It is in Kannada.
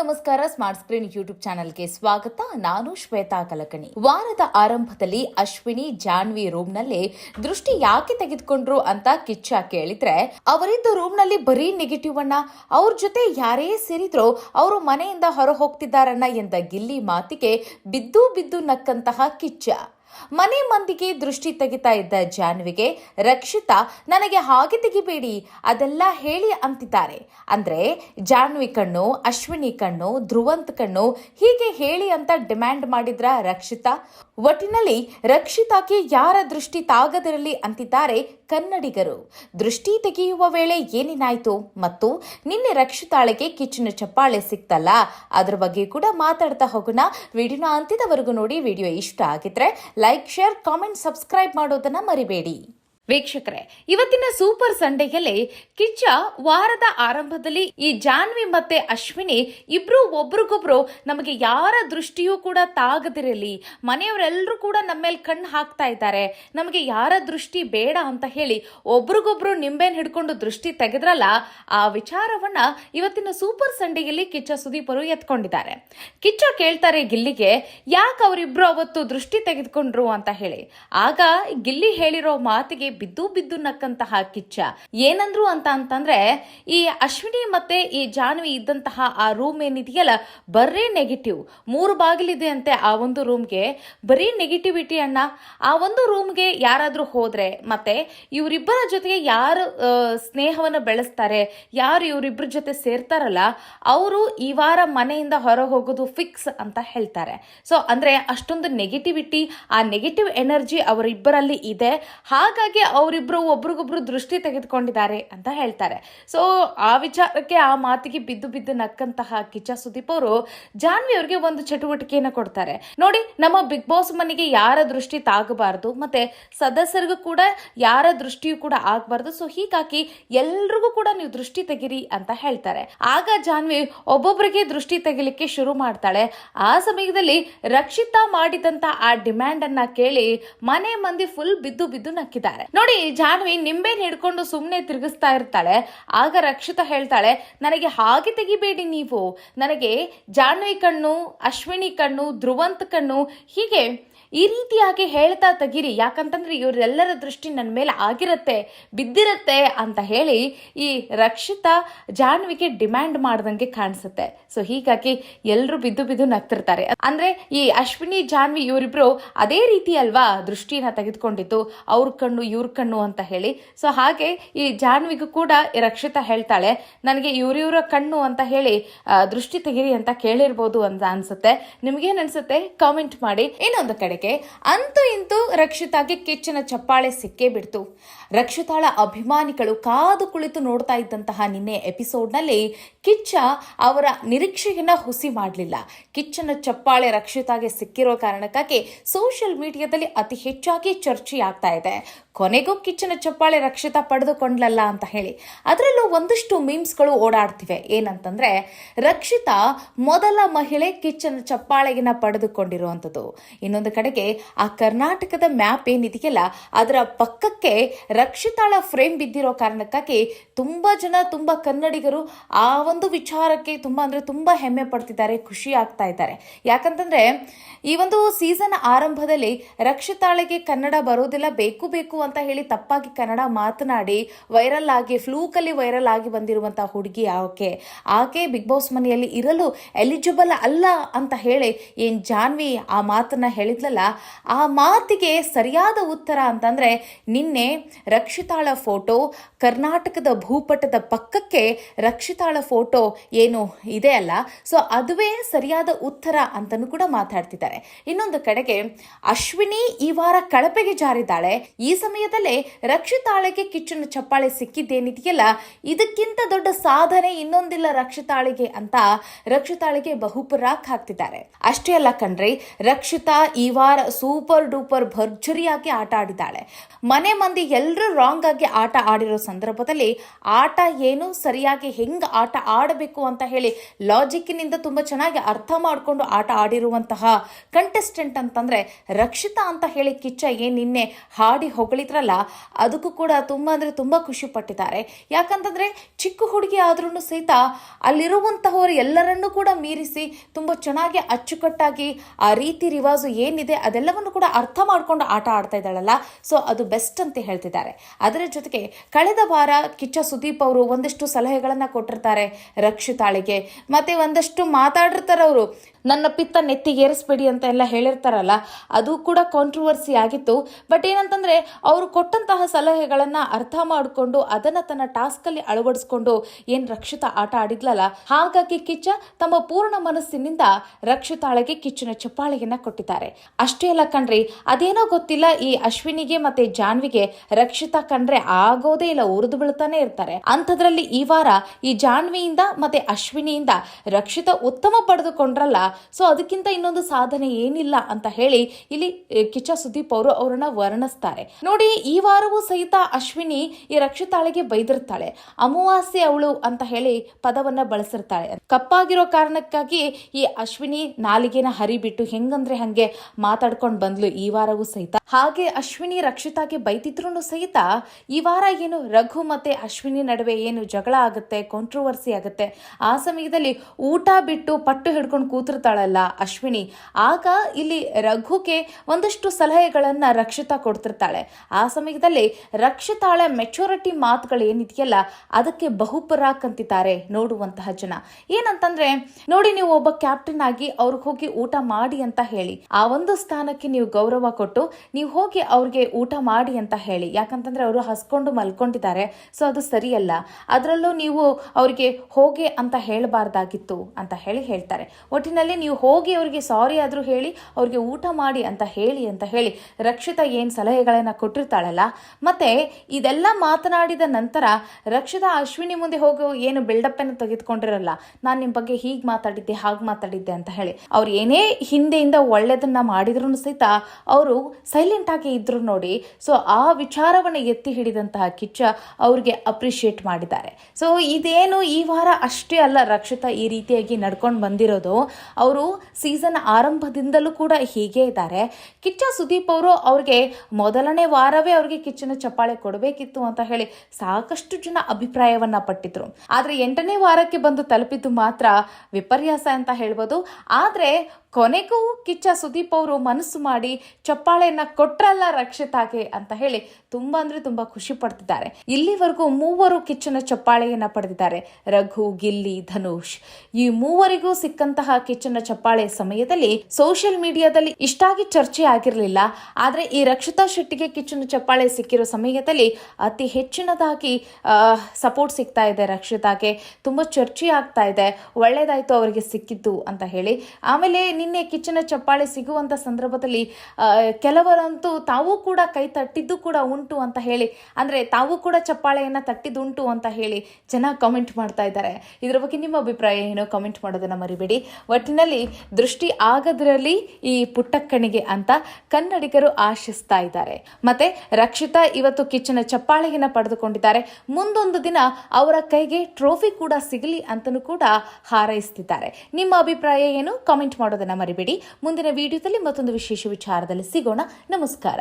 ನಮಸ್ಕಾರ ಸ್ಮಾರ್ಟ್ ಸ್ಕ್ರೀನ್ ಯೂಟ್ಯೂಬ್ ಚಾನೆಲ್ಗೆ ಸ್ವಾಗತ. ನಾನು ಶ್ವೇತಾ ಕಲಕಣಿ. ವಾರದ ಆರಂಭದಲ್ಲಿ ಅಶ್ವಿನಿ ಜಾನ್ವಿ ರೂಮ್ನಲ್ಲಿ ದೃಷ್ಟಿ ಯಾಕೆ ತೆಗೆದುಕೊಂಡ್ರು ಅಂತ ಕಿಚ್ಚ ಕೇಳಿದ್ರೆ ಅವರಿದ್ದ ರೂಮ್ನಲ್ಲಿ ಬರೀ ನೆಗೆಟಿವ್ ಅಣ್ಣ, ಅವ್ರ ಜೊತೆ ಯಾರೇ ಸೇರಿದ್ರು ಅವರು ಮನೆಯಿಂದ ಹೊರ ಹೋಗ್ತಿದ್ದಾರನ್ನ ಎಂದ ಗಿಲ್ಲಿ ಮಾತಿಗೆ ಬಿದ್ದು ಬಿದ್ದು ನಕ್ಕಂತಹ ಕಿಚ್ಚ. ಮನೆ ಮಂದಿಗೆ ದೃಷ್ಟಿ ತೆಗಿತಾ ಇದ್ದ ಜಾನ್ವಿಗೆ ರಕ್ಷಿತಾ, ನನಗೆ ಹಾಗೆ ತೆಗಿಬೇಡಿ, ಅದೆಲ್ಲ ಹೇಳಿ ಅಂತಿದ್ದಾರೆ. ಅಂದ್ರೆ ಜಾನ್ವಿ ಕಣ್ಣು, ಅಶ್ವಿನಿ ಕಣ್ಣು, ಧ್ರುವಂತ್ ಕಣ್ಣು ಹೀಗೆ ಹೇಳಿ ಅಂತ ಡಿಮ್ಯಾಂಡ್ ಮಾಡಿದ್ರ ರಕ್ಷಿತಾ? ಒಟ್ಟಿನಲ್ಲಿ ರಕ್ಷಿತಾಗೆ ಯಾರ ದೃಷ್ಟಿ ತಾಗದಿರಲಿ ಅಂತಿದ್ದಾರೆ ಕನ್ನಡಿಗರು. ದೃಷ್ಟಿ ತೆಗೆಯುವ ವೇಳೆ ಏನೇನಾಯಿತು? ಮತ್ತು ನಿನ್ನೆ ರಕ್ಷಿತಾಳೆಗೆ ಕಿಚ್ಚಿನ ಚಪ್ಪಾಳೆ ಸಿಕ್ತಲ್ಲ? ಅದ್ರ ಬಗ್ಗೆ ಕೂಡ ಮಾತಾಡ್ತಾ ಹೋಗೋಣ. ವಿಡಿಯೋನ ಅಂತ್ಯದವರೆಗೂ ನೋಡಿ. ವಿಡಿಯೋ ಇಷ್ಟ ಆಗಿದ್ರೆ ಲೈಕ್, ಶೇರ್, ಕಾಮೆಂಟ್, ಸಬ್ಸ್ಕ್ರೈಬ್ ಮಾಡೋದನ್ನ ಮರಿಬೇಡಿ. ವೀಕ್ಷಕರೇ, ಇವತ್ತಿನ ಸೂಪರ್ ಸಂಡೆಯಲ್ಲಿ ಕಿಚ್ಚ ವಾರದ ಆರಂಭದಲ್ಲಿ ಈ ಜಾನ್ವಿ ಮತ್ತೆ ಅಶ್ವಿನಿ ಇಬ್ರು ಒಬ್ರಿಗೊಬ್ರು ನಮಗೆ ಯಾರ ದೃಷ್ಟಿಯೂ ಕೂಡ ತಾಗದಿರಲಿ, ಮನೆಯವರೆಲ್ಲರೂ ಕೂಡ ನಮ್ಮ ಮೇಲೆ ಕಣ್ಣು ಹಾಕ್ತಾ ಇದ್ದಾರೆ, ನಮಗೆ ಯಾರ ದೃಷ್ಟಿ ಬೇಡ ಅಂತ ಹೇಳಿ ಒಬ್ರಿಗೊಬ್ರು ನಿಂಬೆನ್ ಹಿಡ್ಕೊಂಡು ದೃಷ್ಟಿ ತೆಗೆದ್ರಲ್ಲ, ಆ ವಿಚಾರವನ್ನ ಇವತ್ತಿನ ಸೂಪರ್ ಸಂಡೆಯಲ್ಲಿ ಕಿಚ್ಚ ಸುದೀಪರು ಎತ್ಕೊಂಡಿದ್ದಾರೆ. ಕಿಚ್ಚ ಕೇಳ್ತಾರೆ ಗಿಲ್ಲಿಗೆ, ಯಾಕೆ ಅವರಿಬ್ರು ಅವತ್ತು ದೃಷ್ಟಿ ತೆಗೆದುಕೊಂಡ್ರು ಅಂತ ಹೇಳಿ. ಆಗ ಗಿಲ್ಲಿ ಹೇಳಿರೋ ಮಾತಿಗೆ ಬಿದ್ದು ಬಿದ್ದು ನಕ್ಕಂತಹ ಕಿಚ್ಚ. ಏನಂದ್ರು ಅಂತ ಅಂತಂದ್ರೆ, ಈ ಅಶ್ವಿನಿ ಮತ್ತೆ ಈ ಜಾನ್ವಿ ಇದ್ದಂತಹ ಆ ರೂಮ್ ಏನಿದೆಯಲ್ಲ ಬರೀ ನೆಗೆಟಿವ್ ಮೂರು ಬಾಗಿಲಿದೆ ಅಂತೆ ಆ ಒಂದು ರೂಮ್ಗೆ ಬರೀ ನೆಗೆಟಿವಿಟಿ ಅಣ್ಣ. ಆ ಒಂದು ರೂಮ್ಗೆ ಯಾರಾದ್ರೂ ಹೋದ್ರೆ, ಮತ್ತೆ ಇವರಿಬ್ಬರ ಜೊತೆಗೆ ಯಾರು ಸ್ನೇಹವನ್ನು ಬೆಳೆಸ್ತಾರೆ, ಯಾರು ಇವರಿಬ್ಬರ ಜೊತೆ ಸೇರ್ತಾರಲ್ಲ, ಅವರು ಈ ವಾರ ಮನೆಯಿಂದ ಹೊರ ಹೋಗೋದು ಫಿಕ್ಸ್ ಅಂತ ಹೇಳ್ತಾರೆ. ಸೊ ಅಂದ್ರೆ ಅಷ್ಟೊಂದು ನೆಗೆಟಿವಿಟಿ ಆ ನೆಗೆಟಿವ್ ಎನರ್ಜಿ ಅವರಿಬ್ಬರಲ್ಲಿ ಇದೆ. ಹಾಗಾಗಿ ಅವರಿಬ್ರು ಒಬ್ರಿಗೊಬ್ರು ದೃಷ್ಟಿ ತೆಗೆದುಕೊಂಡಿದ್ದಾರೆ ಅಂತ ಹೇಳ್ತಾರೆ. ಸೊ ಆ ವಿಚಾರಕ್ಕೆ ಆ ಮಾತಿಗೆ ಬಿದ್ದು ಬಿದ್ದು ನಕ್ಕಂತಹ ಕಿಚ್ಚ ಸುದೀಪ್ ಅವರು ಜಾನ್ವಿ ಅವರಿಗೆ ಒಂದು ಚಟುವಟಿಕೆಯನ್ನ ಕೊಡ್ತಾರೆ. ನೋಡಿ, ನಮ್ಮ ಬಿಗ್ ಬಾಸ್ ಮನೆಗೆ ಯಾರ ದೃಷ್ಟಿ ತಾಗಬಾರದು, ಮತ್ತೆ ಸದಸ್ಯರಿಗೂ ಕೂಡ ಯಾರ ದೃಷ್ಟಿಯೂ ಕೂಡ ಆಗಬಾರ್ದು ಸೊ ಹೀಗಾಗಿ ಎಲ್ರಿಗೂ ಕೂಡ ನೀವು ದೃಷ್ಟಿ ತೆಗಿರಿ ಅಂತ ಹೇಳ್ತಾರೆ. ಆಗ ಜಾನ್ವಿ ಒಬ್ಬೊಬ್ಬರಿಗೆ ದೃಷ್ಟಿ ತೆಗಿಲಿಕ್ಕೆ ಶುರು ಮಾಡ್ತಾಳೆ. ಆ ಸಮಯದಲ್ಲಿ ರಕ್ಷಿತಾ ಮಾಡಿದಂತ ಆ ಡಿಮ್ಯಾಂಡ್ ಅನ್ನ ಕೇಳಿ ಮನೆ ಮಂದಿ ಫುಲ್ ಬಿದ್ದು ಬಿದ್ದು ನಕ್ಕಿದ್ದಾರೆ. ನೋಡಿ, ಜಾನ್ವಿ ನಿಂಬೆ ಹಿಡ್ಕೊಂಡು ಸುಮ್ಮನೆ ತಿರುಗಿಸ್ತಾ ಇರ್ತಾಳೆ. ಆಗ ರಕ್ಷಿತ ಹೇಳ್ತಾಳೆ, ನನಗೆ ಹಾಗೆ ತೆಗಿಬೇಡಿ ನೀವು. ನನಗೆ ಜಾನ್ವಿ ಕಣ್ಣು, ಅಶ್ವಿನಿ ಕಣ್ಣು, ಧ್ರುವಂತ್ ಕಣ್ಣು ಹೀಗೆ ಈ ರೀತಿಯಾಗಿ ಹೇಳ್ತಾ ತೆಗಿರಿ. ಯಾಕಂತಂದ್ರೆ ಇವರೆಲ್ಲರ ದೃಷ್ಟಿ ನನ್ನ ಮೇಲೆ ಆಗಿರತ್ತೆ, ಬಿದ್ದಿರತ್ತೆ ಅಂತ ಹೇಳಿ ಈ ರಕ್ಷಿತಾ ಜಾನ್ವಿಗೆ ಡಿಮ್ಯಾಂಡ್ ಮಾಡ್ದಂಗೆ ಕಾಣಿಸುತ್ತೆ. ಸೊ ಹೀಗಾಗಿ ಎಲ್ಲರೂ ಬಿದ್ದು ಬಿದ್ದು ನಗ್ತಿರ್ತಾರೆ. ಅಂದ್ರೆ ಈ ಅಶ್ವಿನಿ, ಜಾನ್ವಿ ಇವರಿಬ್ರು ಅದೇ ರೀತಿ ಅಲ್ವಾ ದೃಷ್ಟಿನ ತೆಗೆದುಕೊಂಡಿದ್ದು, ಅವ್ರ ಕಣ್ಣು, ಇವ್ರ ಕಣ್ಣು ಅಂತ ಹೇಳಿ. ಸೊ ಹಾಗೆ ಈ ಜಾನ್ವಿಗೂ ಕೂಡ ರಕ್ಷಿತ ಹೇಳ್ತಾಳೆ, ನನಗೆ ಇವ್ರಿವ್ರ ಕಣ್ಣು ಅಂತ ಹೇಳಿ ದೃಷ್ಟಿ ತೆಗಿರಿ ಅಂತ ಕೇಳಿರ್ಬೋದು ಅಂತ ಅನ್ಸುತ್ತೆ. ನಿಮ್ಗೇನು ಅನ್ಸುತ್ತೆ? ಕಾಮೆಂಟ್ ಮಾಡಿ. ಇನ್ನೊಂದು ಕಡೆಗೆ ಅಂತೂ ಇಂತೂ ರಕ್ಷಿತಾಗೆ ಕಿಚ್ಚನ ಚಪ್ಪಾಳೆ ಸಿಕ್ಕೇ ಬಿಡ್ತು. ರಕ್ಷಿತಾಳ ಅಭಿಮಾನಿಗಳು ಕಾದು ಕುಳಿತು ನೋಡ್ತಾ ಇದ್ದಂತಹ ನಿನ್ನೆ ಎಪಿಸೋಡ್ನಲ್ಲಿ ಕಿಚ್ಚ ಅವರ ನಿರೀಕ್ಷೆಯನ್ನ ಹುಸಿ ಮಾಡಲಿಲ್ಲ. ಕಿಚ್ಚನ ಚಪ್ಪಾಳೆ ರಕ್ಷಿತಾಗೆ ಸಿಕ್ಕಿರೋ ಕಾರಣಕ್ಕಾಗಿ ಸೋಷಿಯಲ್ ಮೀಡಿಯಾದಲ್ಲಿ ಅತಿ ಹೆಚ್ಚಾಗಿ ಚರ್ಚೆಯಾಗ್ತಾ ಇದೆ. ಕೊನೆಗೂ ಕಿಚ್ಚನ ಚಪ್ಪಾಳೆ ರಕ್ಷಿತಾ ಪಡೆದುಕೊಂಡ್ಲಲ್ಲ ಅಂತ ಹೇಳಿ. ಅದರಲ್ಲೂ ಒಂದಷ್ಟು ಮೀಮ್ಸ್ಗಳು ಓಡಾಡ್ತಿವೆ. ಏನಂತಂದ್ರೆ, ರಕ್ಷಿತಾ ಮೊದಲ ಮಹಿಳೆ ಕಿಚ್ಚನ ಚಪ್ಪಾಳೆಗಿನ ಪಡೆದುಕೊಂಡಿರುವಂಥದ್ದು. ಇನ್ನೊಂದು ಕಡೆಗೆ ಆ ಕರ್ನಾಟಕದ ಮ್ಯಾಪ್ ಏನಿದೆಯಲ್ಲ, ಅದರ ಪಕ್ಕಕ್ಕೆ ರಕ್ಷಿತಾಳ ಫ್ರೇಮ್ ಬಿದ್ದಿರೋ ಕಾರಣಕ್ಕಾಗಿ ತುಂಬ ಜನ, ತುಂಬ ಕನ್ನಡಿಗರು ಆ ಒಂದು ವಿಚಾರಕ್ಕೆ ತುಂಬ ಅಂದರೆ ತುಂಬ ಹೆಮ್ಮೆ ಪಡ್ತಿದ್ದಾರೆ, ಖುಷಿ ಆಗ್ತಾ ಇದ್ದಾರೆ. ಯಾಕಂತಂದ್ರೆ, ಈ ಒಂದು ಸೀಸನ್ ಆರಂಭದಲ್ಲಿ ರಕ್ಷಿತಾಳಿಗೆ ಕನ್ನಡ ಬರೋದಿಲ್ಲ, ಬೇಕು ಬೇಕು ಅಂತ ಹೇಳಿ ತಪ್ಪಾಗಿ ಕನ್ನಡ ಮಾತನಾಡಿ ವೈರಲ್ ಆಗಿ, ಫ್ಲೂಕಲ್ಲಿ ವೈರಲ್ ಆಗಿ ಬಂದಿರುವಂಥ ಹುಡುಗಿ ಆಕೆ. ಆಕೆ ಬಿಗ್ ಬಾಸ್ ಮನೆಯಲ್ಲಿ ಇರಲು ಎಲಿಜಿಬಲ್ ಅಲ್ಲ ಅಂತ ಹೇಳಿ ಏನ್ ಜಾನ್ವಿ ಆ ಮಾತನ್ನ ಹೇಳಿದ್ಲಲ್ಲ ಆ ಮಾತಿಗೆ ಸರಿಯಾದ ಉತ್ತರ ಅಂತಂದ್ರೆ ನಿನ್ನೆ ರಕ್ಷಿತಾಳ ಫೋಟೋ ಕರ್ನಾಟಕದ ಭೂಪಟದ ಪಕ್ಕಕ್ಕೆ ರಕ್ಷಿತಾಳ ಫೋಟೋ ಏನು ಇದೆ ಅಲ್ಲ, ಸೊ ಅದುವೇ ಸರಿಯಾದ ಉತ್ತರ ಅಂತಲೂ ಕೂಡ ಮಾತಾಡ್ತಿದ್ದಾರೆ. ಇನ್ನೊಂದು ಕಡೆಗೆ ಅಶ್ವಿನಿ ಈ ವಾರ ಕಳಪೆಗೆ ಜಾರಿದ್ದಾಳೆ. ಈ ಸಮಯದಲ್ಲೇ ರಕ್ಷಿತಾಳಿಗೆ ಕಿಚ್ಚನ ಚಪ್ಪಾಳೆ ಸಿಕ್ಕಿದ್ದೇನಿದೆಯಲ್ಲ, ಇದಕ್ಕಿಂತ ದೊಡ್ಡ ಸಾಧನೆ ಇನ್ನೊಂದಿಲ್ಲ ರಕ್ಷಿತಾಳಿಗೆ ಅಂತ ರಕ್ಷಿತಾಳಿಗೆ ಬಹುಪುರಾಕ್ ಹಾಕ್ತಿದ್ದಾರೆ. ಅಷ್ಟೇ ಅಲ್ಲ ಕಣ್ರಿ, ರಕ್ಷಿತಾ ಈ ವಾರ ಸೂಪರ್ ಡೂಪರ್ ಭರ್ಜರಿಯಾಗಿ ಆಟ ಆಡಿದ್ದಾಳೆ. ಮನೆ ಮಂದಿ ಎಲ್ಲರೂ ರಾಂಗ್ ಆಗಿ ಆಟ ಆಡಿರೋ ಸಂದರ್ಭದಲ್ಲಿ ಆಟ ಏನು, ಸರಿಯಾಗಿ ಹೆಂಗ್ ಆಟ ಆಡಬೇಕು ಅಂತ ಹೇಳಿ ಲಾಜಿಕ್ಕಿನಿಂದ ತುಂಬಾ ಚೆನ್ನಾಗಿ ಅರ್ಥ ಮಾಡಿಕೊಂಡು ಆಟ ಆಡಿರುವಂತಹ ಕಂಟೆಸ್ಟೆಂಟ್ ಅಂತಂದ್ರೆ ರಕ್ಷಿತಾ ಅಂತ ಹೇಳಿ ಕಿಚ್ಚ ಏನು ನಿನ್ನೆ ಹಾಡಿ ಹೊಗಳಿದ್ರಲ್ಲ, ಅದಕ್ಕೂ ಕೂಡ ತುಂಬ ಅಂದರೆ ತುಂಬಾ ಖುಷಿ ಪಟ್ಟಿದ್ದಾರೆ. ಯಾಕಂತಂದ್ರೆ ಚಿಕ್ಕ ಹುಡುಗಿ ಆದ್ರೂ ಸಹಿತ ಅಲ್ಲಿರುವಂತಹವರು ಎಲ್ಲರನ್ನೂ ಕೂಡ ಮೀರಿಸಿ ತುಂಬಾ ಚೆನ್ನಾಗಿ ಅಚ್ಚುಕಟ್ಟಾಗಿ ಆ ರೀತಿ ರಿವಾಜು ಏನಿದೆ ಅದೆಲ್ಲವನ್ನು ಕೂಡ ಅರ್ಥ ಮಾಡಿಕೊಂಡು ಆಟ ಆಡ್ತಾ ಇದ್ದಾಳಲ್ಲ. ಸೊ ಅದು ಬೆಸ್ಟ್ ಅಂತ ಹೇಳ್ತಿದ್ದಾರೆ. ಅದರ ಜೊತೆಗೆ ಕಳೆದ ವಾರ ಕಿಚ್ಚ ಸುದೀಪ್ ಅವರು ಒಂದಷ್ಟು ಸಲಹೆಗಳನ್ನು ಕೊಟ್ಟಿರ್ತಾರೆ ರಕ್ಷಿತಾಳಿಗೆ. ಮತ್ತು ಒಂದಷ್ಟು ಮಾತಾಡಿರ್ತಾರೆ ಅವರು. ನನ್ನ ಪಿತ್ತ ನೆತ್ತಿಗೇರಿಸ್ಬೇಡಿ ಅಂತ ಎಲ್ಲ ಹೇಳಿರ್ತಾರಲ್ಲ, ಅದು ಕೂಡ ಕಾಂಟ್ರವರ್ಸಿ ಆಗಿತ್ತು. ಬಟ್ ಏನಂತಂದರೆ, ಅವರು ಕೊಟ್ಟಂತಹ ಸಲಹೆಗಳನ್ನು ಅರ್ಥ ಮಾಡಿಕೊಂಡು ಅದನ್ನು ತನ್ನ ಟಾಸ್ಕಲ್ಲಿ ಅಳವಡಿಸ್ಕೊಂಡು ಏನು ರಕ್ಷಿತಾ ಆಟ ಆಡಿದ್ಲಲ್ಲ, ಹಾಗಾಗಿ ಕಿಚ್ಚ ತಮ್ಮ ಪೂರ್ಣ ಮನಸ್ಸಿನಿಂದ ರಕ್ಷಿತಾಳಿಗೆ ಕಿಚ್ಚನ ಚಪ್ಪಾಳೆಯನ್ನ ಕೊಟ್ಟಿದ್ದಾರೆ. ಅಷ್ಟೇ ಅಲ್ಲ ಕಣ್ರಿ, ಅದೇನೋ ಗೊತ್ತಿಲ್ಲ, ಈ ಅಶ್ವಿನಿಗೆ ಮತ್ತೆ ಜಾನ್ವಿಗೆ ರಕ್ಷಿತಾ ಕಂಡ್ರೆ ಆಗೋದೇ ಇಲ್ಲ, ಉರಿದು ಬೀಳ್ತಾನೆ ಇರ್ತಾರೆ. ಅಂಥದ್ರಲ್ಲಿ ಈ ವಾರ ಈ ಜಾನ್ವಿಯಿಂದ ಮತ್ತೆ ಅಶ್ವಿನಿಯಿಂದ ರಕ್ಷಿತ ಉತ್ತಮ ಪಡೆದುಕೊಂಡ್ರಲ್ಲ ಸೊ ಅದಕ್ಕಿಂತ ಇನ್ನೊಂದು ಸಾಧನೆ ಏನಿಲ್ಲ ಅಂತ ಹೇಳಿ ಇಲ್ಲಿ ಕಿಚ್ಚ ಸುದೀಪ್ ಅವರು ಅವರನ್ನ ವರ್ಣಿಸ್ತಾರೆ. ನೋಡಿ, ಈ ವಾರವೂ ಸಹಿತ ಅಶ್ವಿನಿ ಈ ರಕ್ಷಿತಾಳಿಗೆ ಬೈದಿರ್ತಾಳೆ. ಅಮಾವಾಸ್ಯೆ ಅವಳು ಅಂತ ಹೇಳಿ ಪದವನ್ನ ಬಳಸಿರ್ತಾಳೆ. ಕಪ್ಪಾಗಿರೋ ಕಾರಣಕ್ಕಾಗಿ ಈ ಅಶ್ವಿನಿ ನಾಲಿಗೆನ ಹರಿಬಿಟ್ಟು ಹೆಂಗಂದ್ರೆ ಹಂಗೆ ಮಾತಾಡ್ಕೊಂಡು ಬಂದ್ಲು ಈ ವಾರವೂ ಸಹಿತ. ಹಾಗೆ ಅಶ್ವಿನಿ ರಕ್ಷಿತಾಗೆ ಬೈತಿದ್ರು ಸಹಿತ ಈ ವಾರ ಏನು ರಘು ಮತ್ತೆ ಅಶ್ವಿನಿ ನಡುವೆ ಏನು ಜಗಳ ಆಗುತ್ತೆ ಕಾಂಟ್ರವರ್ಸಿ ಆಗುತ್ತೆ. ಆ ಸಮಯದಲ್ಲಿ ಊಟ ಬಿಟ್ಟು ಪಟ್ಟು ಹಿಡ್ಕೊಂಡು ಕೂತಿರ್ತಾಳಲ್ಲ ಅಶ್ವಿನಿ. ಆಗ ಇಲ್ಲಿ ರಘುಗೆ ಒಂದಷ್ಟು ಸಲಹೆಗಳನ್ನ ರಕ್ಷಿತಾ ಕೊಡ್ತಿರ್ತಾಳೆ. ಆ ಸಮಯದಲ್ಲಿ ರಕ್ಷಿತಾಳ ಮೆಚುರಿಟಿ ಮಾತುಗಳು ಏನಿದೆಯಲ್ಲ ಅದಕ್ಕೆ ಬಹುಪರಾಕ್ ಅಂತಿದ್ದಾರೆ ನೋಡುವಂತಹ ಜನ. ಏನಂತಂದ್ರೆ, ನೋಡಿ ನೀವು ಒಬ್ಬ ಕ್ಯಾಪ್ಟನ್ ಆಗಿ ಅವ್ರಿಗೆ ಹೋಗಿ ಊಟ ಮಾಡಿ ಅಂತ ಹೇಳಿ. ಆ ಒಂದು ಸ್ಥಾನಕ್ಕೆ ನೀವು ಗೌರವ ಕೊಟ್ಟು ನೀವು ಹೋಗಿ ಅವ್ರಿಗೆ ಊಟ ಮಾಡಿ ಅಂತ ಹೇಳಿ. ಯಾಕಂತಂದ್ರೆ ಅವರು ಹಸ್ಕೊಂಡು ಮಲ್ಕೊಂಡಿದ್ದಾರೆ. ಸೊ ಅದು ಸರಿಯಲ್ಲ. ಅದರಲ್ಲೂ ನೀವು ಅವ್ರಿಗೆ ಹೋಗಿ ಅಂತ ಹೇಳಬಾರ್ದಾಗಿತ್ತು ಅಂತ ಹೇಳಿ ಹೇಳ್ತಾರೆ. ಒಟ್ಟಿನಲ್ಲಿ ನೀವು ಹೋಗಿ ಅವರಿಗೆ ಸಾರಿ ಆದರೂ ಹೇಳಿ, ಅವ್ರಿಗೆ ಊಟ ಮಾಡಿ ಅಂತ ಹೇಳಿ ಅಂತ ಹೇಳಿ ರಕ್ಷಿತಾ ಏನು ಸಲಹೆಗಳನ್ನು ಕೊಟ್ಟಿರ್ತಾಳಲ್ಲ. ಮತ್ತೆ ಇದೆಲ್ಲ ಮಾತನಾಡಿದ ನಂತರ ರಕ್ಷಿತಾ ಅಶ್ವಿನಿ ಮುಂದೆ ಹೋಗೋ ಏನು ಬಿಲ್ಡಪ್ ಅನ್ನು ತೆಗೆದುಕೊಂಡಿರಲ್ಲ. ನಾನು ನಿಮ್ಮ ಬಗ್ಗೆ ಹೀಗೆ ಮಾತಾಡಿದ್ದೆ, ಹಾಗೆ ಮಾತಾಡಿದ್ದೆ ಅಂತ ಹೇಳಿ. ಅವ್ರು ಏನೇ ಹಿಂದೆಯಿಂದ ಒಳ್ಳೆಯದನ್ನ ಮಾಡಿದ್ರು ಸಹಿತ ಅವರು ಸೈಲೆಂಟ್ ಆಗಿ ಇದ್ರು ನೋಡಿ ಸೊ ಆ ವಿಚಾರವನ್ನ ಎತ್ತಿ ಹಿಡಿದಂತಹ ಕಿಚ್ಚ ಅವ್ರಿಗೆ ಅಪ್ರಿಷಿಯೇಟ್ ಮಾಡಿದ್ದಾರೆ. ಸೊ ಇದೇನು ಈ ವಾರ ಅಷ್ಟೇ ಅಲ್ಲ, ರಕ್ಷಿತಾ ಈ ರೀತಿಯಾಗಿ ನಡ್ಕೊಂಡು ಬಂದಿರೋದು. ಅವರು ಸೀಸನ್ ಆರಂಭದಿಂದಲೂ ಕೂಡ ಹೀಗೆ ಇದ್ದಾರೆ. ಕಿಚ್ಚ ಸುದೀಪ್ ಅವರು ಅವ್ರಿಗೆ ಮೊದಲನೇ ವಾರವೇ ಅವ್ರಿಗೆ ಕಿಚ್ಚನ ಚಪ್ಪಾಳೆ ಕೊಡಬೇಕಿತ್ತು ಅಂತ ಹೇಳಿ ಸಾಕಷ್ಟು ಜನ ಅಭಿಪ್ರಾಯವನ್ನ ಪಟ್ಟಿದ್ರು. ಆದ್ರೆ ಎಂಟನೇ ವಾರಕ್ಕೆ ಬಂದು ತಲುಪಿದ್ದು ಮಾತ್ರ ವಿಪರ್ಯಾಸ ಅಂತ ಹೇಳ್ಬೋದು. ಆದ್ರೆ ಕೊನೆಗೂ ಕಿಚ್ಚ ಸುದೀಪ್ ಅವರು ಮನಸ್ಸು ಮಾಡಿ ಚಪ್ಪಾಳೆಯನ್ನ ಕೊಟ್ರಲ್ಲ ರಕ್ಷಿತಾಗೆ ಅಂತ ಹೇಳಿ ತುಂಬಾ ಅಂದ್ರೆ ತುಂಬಾ ಖುಷಿ ಪಡ್ತಿದ್ದಾರೆ. ಇಲ್ಲಿವರೆಗೂ ಮೂವರು ಕಿಚ್ಚನ ಚಪ್ಪಾಳೆಯನ್ನ ಪಡೆದಿದ್ದಾರೆ. ರಘು, ಗಿಲ್ಲಿ, ಧನುಷ್. ಈ ಮೂವರಿಗೂ ಸಿಕ್ಕಂತಹ ಕಿಚ್ಚನ ಚಪ್ಪಾಳೆ ಸಮಯದಲ್ಲಿ ಸೋಷಿಯಲ್ ಮೀಡಿಯಾದಲ್ಲಿ ಇಷ್ಟಾಗಿ ಚರ್ಚೆ ಆಗಿರಲಿಲ್ಲ. ಆದ್ರೆ ಈ ರಕ್ಷಿತಾ ಶೆಟ್ಟಿಗೆ ಕಿಚ್ಚನ ಚಪ್ಪಾಳೆ ಸಿಕ್ಕಿರೋ ಸಮಯದಲ್ಲಿ ಅತಿ ಹೆಚ್ಚಿನದಾಗಿ ಸಪೋರ್ಟ್ ಸಿಗ್ತಾ ಇದೆ ರಕ್ಷಿತಾಗೆ. ತುಂಬಾ ಚರ್ಚೆ ಆಗ್ತಾ ಇದೆ. ಒಳ್ಳೇದಾಯ್ತು ಅವರಿಗೆ ಸಿಕ್ಕಿದ್ದು ಅಂತ ಹೇಳಿ. ಆಮೇಲೆ ನಿನ್ನೆ ಕಿಚ್ಚನ ಚಪ್ಪಾಳೆ ಸಿಗುವಂತ ಸಂದರ್ಭದಲ್ಲಿ ಕೆಲವರಂತೂ ತಾವೂ ಕೂಡ ಕೈ ತಟ್ಟಿದ್ದು ಕೂಡ ಉಂಟು ಅಂತ ಹೇಳಿ, ಅಂದ್ರೆ ತಾವು ಕೂಡ ಚಪ್ಪಾಳೆಯನ್ನು ತಟ್ಟಿದ್ದುಂಟು ಅಂತ ಹೇಳಿ ಜನ ಕಾಮೆಂಟ್ ಮಾಡ್ತಾ ಇದ್ದಾರೆ. ಇದರ ಬಗ್ಗೆ ನಿಮ್ಮ ಅಭಿಪ್ರಾಯ ಏನೋ? ಕಾಮೆಂಟ್ ಮಾಡೋದನ್ನ ಮರಿಬೇಡಿ. ಒಟ್ಟಿನಲ್ಲಿ ದೃಷ್ಟಿ ಆಗದ್ರಲ್ಲಿ ಈ ಪುಟ್ಟಕ್ಕಣಿಗೆ ಅಂತ ಕನ್ನಡಿಗರು ಆಶಿಸ್ತಾ ಇದ್ದಾರೆ. ಮತ್ತೆ ರಕ್ಷಿತಾ ಇವತ್ತು ಕಿಚ್ಚನ ಚಪ್ಪಾಳೆಯನ್ನ ಪಡೆದುಕೊಂಡಿದ್ದಾರೆ. ಮುಂದೊಂದು ದಿನ ಅವರ ಕೈಗೆ ಟ್ರೋಫಿ ಕೂಡ ಸಿಗಲಿ ಅಂತಲೂ ಕೂಡ ಹಾರೈಸ್ತಿದ್ದಾರೆ. ನಿಮ್ಮ ಅಭಿಪ್ರಾಯ ಏನು? ಕಾಮೆಂಟ್ ಮಾಡೋದನ್ನ ಮರಿಬೇಡಿ. ಮುಂದಿನ ವಿಡಿಯೋದಲ್ಲಿ ಮತ್ತೊಂದು ವಿಶೇಷ ವಿಚಾರದಲ್ಲಿ ಸಿಗೋಣ. ನಮಸ್ಕಾರ.